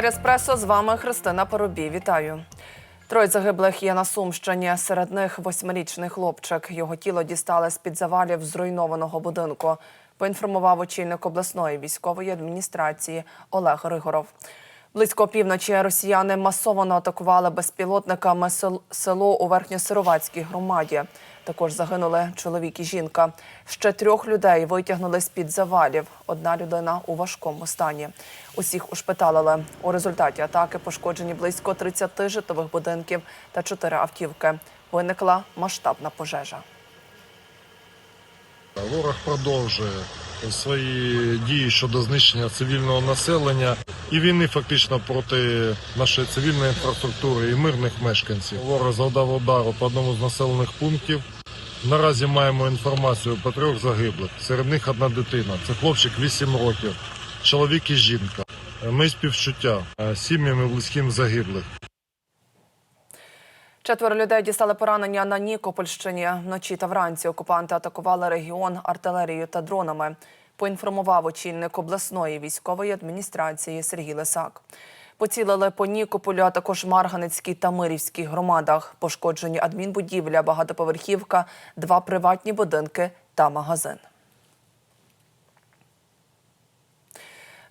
Новини Еспресо. З вами Христина Поробій. Вітаю. Троє загиблих є на Сумщині. Серед них восьмирічний хлопчик. Його тіло дістали з під завалів зруйнованого будинку. Поінформував очільник обласної військової адміністрації Олег Ригоров. Близько півночі росіяни масово атакували безпілотниками сел- село у Верхньосировацькій громаді. Також загинули чоловік і жінка. Ще трьох людей витягнули з під завалів. Одна людина у важкому стані. Усіх ушпиталили. У результаті атаки пошкоджені близько 30 житлових будинків та 4 автівки. Виникла масштабна пожежа. Ворог продовжує свої дії щодо знищення цивільного населення і війни фактично проти нашої цивільної інфраструктури і мирних мешканців. Ворог завдав удару по одному з населених пунктів. Наразі маємо інформацію про трьох загиблих. Серед них одна дитина. Це хлопчик 8 років, чоловік і жінка. Ми співчуття е, сім'ям і близьким загиблих. Четверо людей дістали поранення на Нікопольщині. Вночі та вранці окупанти атакували регіон артилерією та дронами. Поінформував очільник обласної військової адміністрації Сергій Лисак. Поцілили по Нікополю, а також Марганецькій та Мирівській громадах. Пошкоджені адмінбудівля, багатоповерхівка, два приватні будинки та магазин.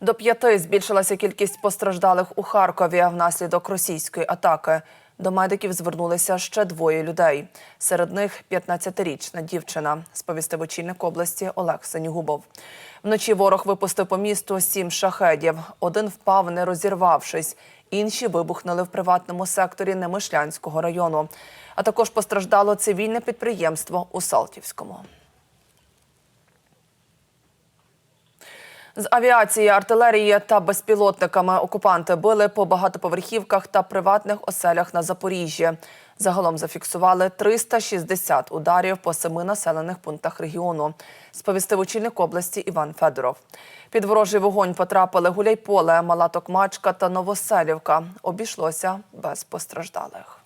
До п'яти збільшилася кількість постраждалих у Харкові внаслідок російської атаки. До медиків звернулися ще двоє людей. Серед них 15-річна дівчина, сповістив очільник області Олег Сенігубов. Вночі ворог випустив по місту сім шахедів. Один впав, не розірвавшись. Інші вибухнули в приватному секторі Немишлянського району. А також постраждало цивільне підприємство у Салтівському. З авіації, артилерії та безпілотниками окупанти били по багатоповерхівках та приватних оселях на Запоріжжі. Загалом зафіксували 360 ударів по семи населених пунктах регіону. Сповістив очільник області Іван Федоров. Під ворожий вогонь потрапили Гуляйполе, Мала Токмачка та Новоселівка. Обійшлося без постраждалих.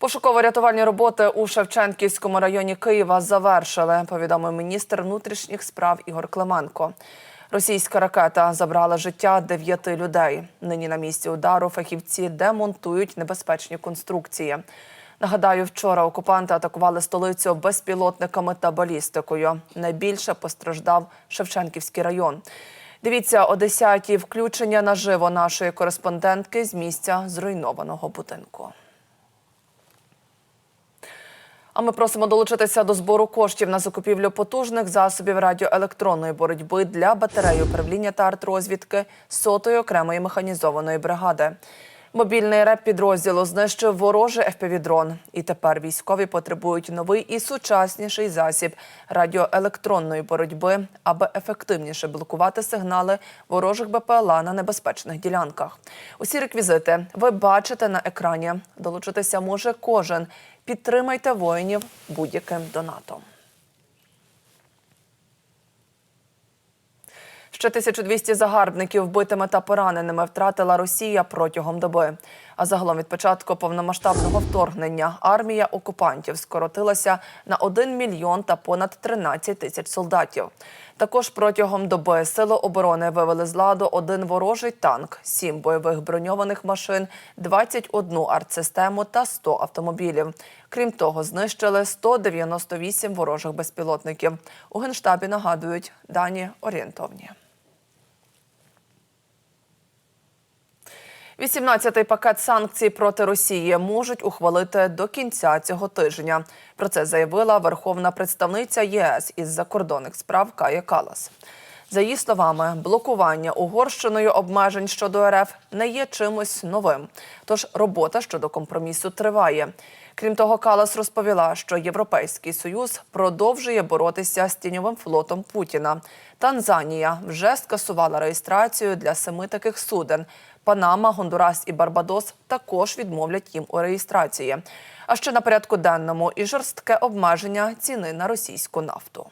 Пошуково-рятувальні роботи у Шевченківському районі Києва завершили, повідомив міністр внутрішніх справ Ігор Клименко. Російська ракета забрала життя дев'яти людей. Нині на місці удару фахівці демонтують небезпечні конструкції. Нагадаю, вчора окупанти атакували столицю безпілотниками та балістикою. Найбільше постраждав Шевченківський район. Дивіться о 10-й включення наживо нашої кореспондентки з місця зруйнованого будинку. А ми просимо долучитися до збору коштів на закупівлю потужних засобів радіоелектронної боротьби для батареї управління та артрозвідки сотої окремої механізованої бригади. Мобільний реп підрозділу знищив ворожий FPV-дрон. І тепер військові потребують новий і сучасніший засіб радіоелектронної боротьби, аби ефективніше блокувати сигнали ворожих БПЛА на небезпечних ділянках. Усі реквізити ви бачите на екрані. Долучитися може кожен. Підтримайте воїнів будь-яким донатом. Ще 1200 загарбників вбитими та пораненими втратила Росія протягом доби. А загалом від початку повномасштабного вторгнення армія окупантів скоротилася на 1 мільйон та понад 13 тисяч солдатів. Також протягом доби сили оборони вивели з ладу один ворожий танк, 7 бойових броньованих машин, 21 артсистему та 100 автомобілів. Крім того, знищили 198 ворожих безпілотників. У генштабі нагадують дані орієнтовні. 18-й пакет санкцій проти Росії можуть ухвалити до кінця цього тижня. Про це заявила верховна представниця ЄС із закордонних справ Кая Калас. За її словами, блокування Угорщиною обмежень щодо РФ не є чимось новим. Тож робота щодо компромісу триває. Крім того, Калас розповіла, що Європейський союз продовжує боротися з тіньовим флотом Путіна. Танзанія вже скасувала реєстрацію для семи таких суден. Панама, Гондурас і Барбадос також відмовлять їм у реєстрації. А ще на порядку денному і жорстке обмеження ціни на російську нафту.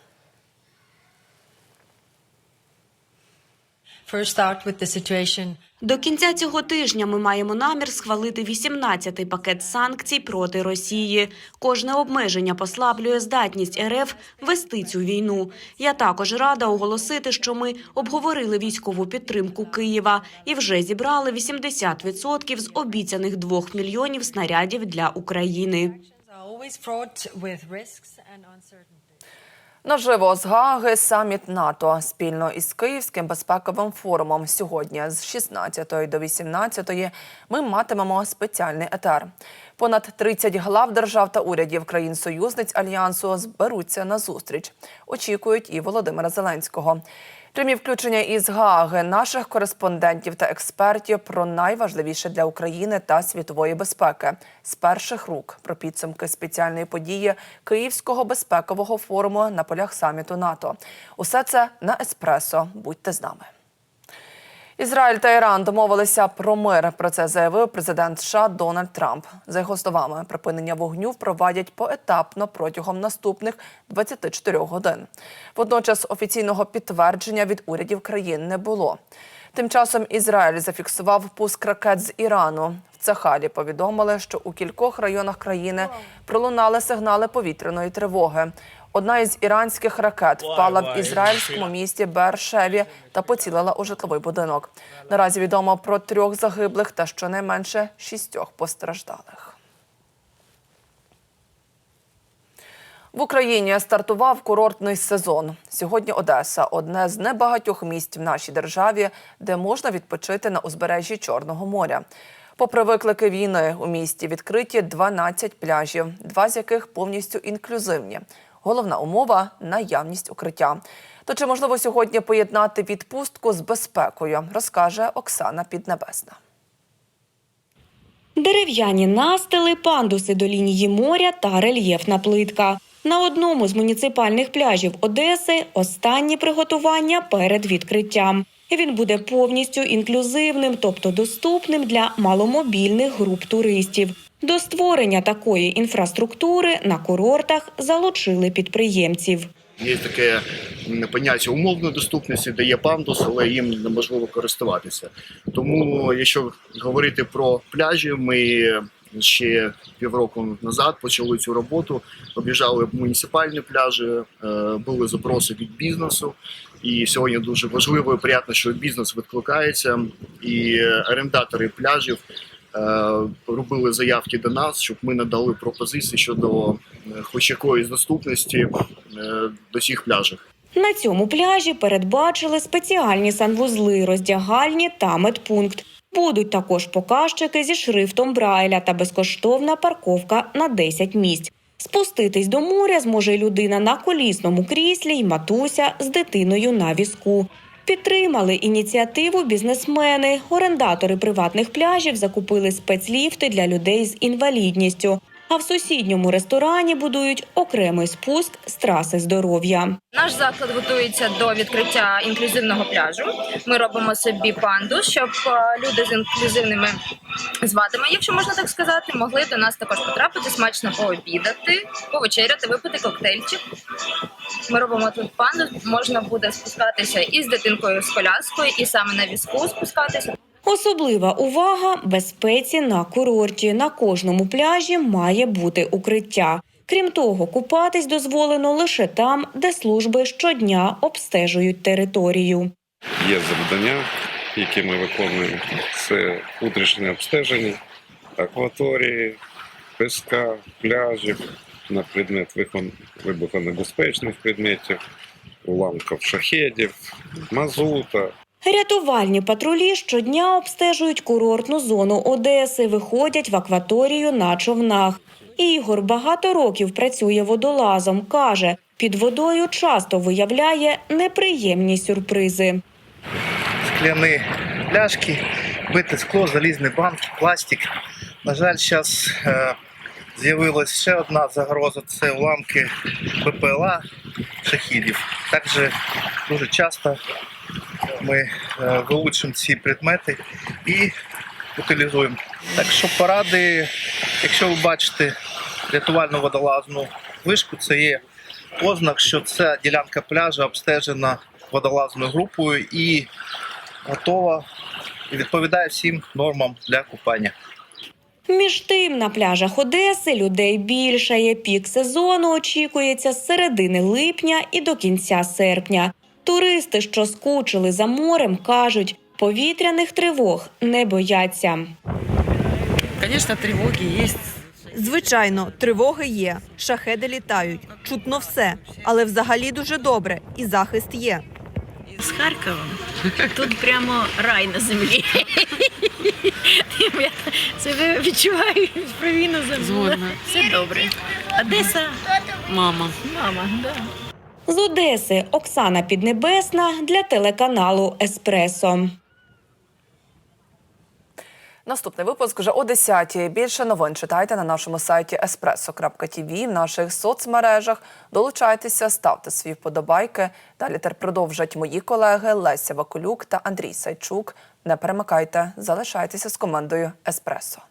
До кінця цього тижня ми маємо намір схвалити 18-й пакет санкцій проти Росії. Кожне обмеження послаблює здатність РФ вести цю війну. Я також рада оголосити, що ми обговорили військову підтримку Києва і вже зібрали 80% з обіцяних 2 мільйонів снарядів для України. Наживо з Гаги саміт НАТО спільно із Київським безпековим форумом. Сьогодні з 16 до 18 ми матимемо спеціальний етер. Понад 30 глав держав та урядів країн-союзниць альянсу зберуться на зустріч. Очікують і Володимира Зеленського. Прямі включення із Гааги наших кореспондентів та експертів про найважливіше для України та світової безпеки з перших рук про підсумки спеціальної події Київського безпекового форуму на полях саміту НАТО. Усе це на еспресо. Будьте з нами. Ізраїль та Іран домовилися про мир. Про це заявив президент США Дональд Трамп. За його словами, припинення вогню впровадять поетапно протягом наступних 24 годин. Водночас офіційного підтвердження від урядів країн не було. Тим часом Ізраїль зафіксував пуск ракет з Ірану. В Цахалі повідомили, що у кількох районах країни пролунали сигнали повітряної тривоги. Одна із іранських ракет впала в ізраїльському місті Бершеві та поцілила у житловий будинок. Наразі відомо про трьох загиблих та щонайменше шістьох постраждалих. В Україні стартував курортний сезон. Сьогодні Одеса одне з небагатьох місць в нашій державі, де можна відпочити на узбережжі Чорного моря. Попри виклики війни, у місті відкриті 12 пляжів, два з яких повністю інклюзивні. Головна умова наявність укриття. То чи можливо сьогодні поєднати відпустку з безпекою, розкаже Оксана Піднебесна. Дерев'яні настили, пандуси до лінії моря та рельєфна плитка. На одному з муніципальних пляжів Одеси останні приготування перед відкриттям. Він буде повністю інклюзивним, тобто доступним для маломобільних груп туристів. До створення такої інфраструктури на курортах залучили підприємців. Є таке поняття умовної доступності, де є пандус, але їм неможливо користуватися. Тому, якщо говорити про пляжі, ми ще півроку назад почали цю роботу, об'їжджали муніципальні пляжі, е, були запроси від бізнесу. І сьогодні дуже важливо і приємно, що бізнес відкликається, і орендатори пляжів е, робили заявки до нас, щоб ми надали пропозиції щодо е, хоч якоїсь доступності е, до всіх пляжів. На цьому пляжі передбачили спеціальні санвузли, роздягальні та медпункт. Будуть також показчики зі шрифтом Брайля та безкоштовна парковка на 10 місць. Спуститись до моря зможе людина на колісному кріслі й матуся з дитиною на візку. Підтримали ініціативу бізнесмени. Орендатори приватних пляжів закупили спецліфти для людей з інвалідністю. А в сусідньому ресторані будують окремий спуск з траси здоров'я. Наш заклад готується до відкриття інклюзивного пляжу. Ми робимо собі панду, щоб е, люди з інклюзивними звадами, якщо можна так сказати, могли до нас також потрапити, смачно пообідати, повечеряти, випити коктейльчик. Ми робимо тут панду. Можна буде спускатися і з дитинкою з коляскою, і саме на візку спускатися. Особлива увага безпеці на курорті. На кожному пляжі має бути укриття. Крім того, купатись дозволено лише там, де служби щодня обстежують територію. Є завдання, які ми виконуємо. Це внутрішнє обстеження акваторії, піска, пляжів на предмет вибухонебезпечних предметів, уламків шахедів, мазута, Рятувальні патрулі щодня обстежують курортну зону Одеси, виходять в акваторію на човнах. Ігор багато років працює водолазом. каже, під водою часто виявляє неприємні сюрпризи. скляні пляшки, бите скло, залізні банки, пластик. На жаль, зараз е, з'явилася ще одна загроза це уламки БПЛА шахідів. Також дуже часто ми е, вилучимо ці предмети і утилізуємо. Так що поради, якщо ви бачите рятувальну водолазну вишку, це є ознак, що ця ділянка пляжу обстежена водолазною групою і готова і відповідає всім нормам для купання. Між тим, на пляжах Одеси людей більшає. Пік сезону очікується з середини липня і до кінця серпня. Туристи, що скучили за морем, кажуть, повітряних тривог не бояться. Конечно, тревоги есть. Звичайно, тривоги є, шахеди літають, чутно все, але взагалі дуже добре, і захист є. З Харкова. Тут прямо рай на землі. Я себе відчуваю провійно землю. Все добре. Одеса. Мама. Мама, да. З Одеси Оксана Піднебесна для телеканалу Еспресо. Наступний випуск вже о 10-й. Більше новин читайте на нашому сайті espresso.tv, в наших соцмережах. Долучайтеся, ставте свої вподобайки. Далі тепер продовжать мої колеги Леся Вакулюк та Андрій Сайчук. Не перемикайте, залишайтеся з командою Еспресо.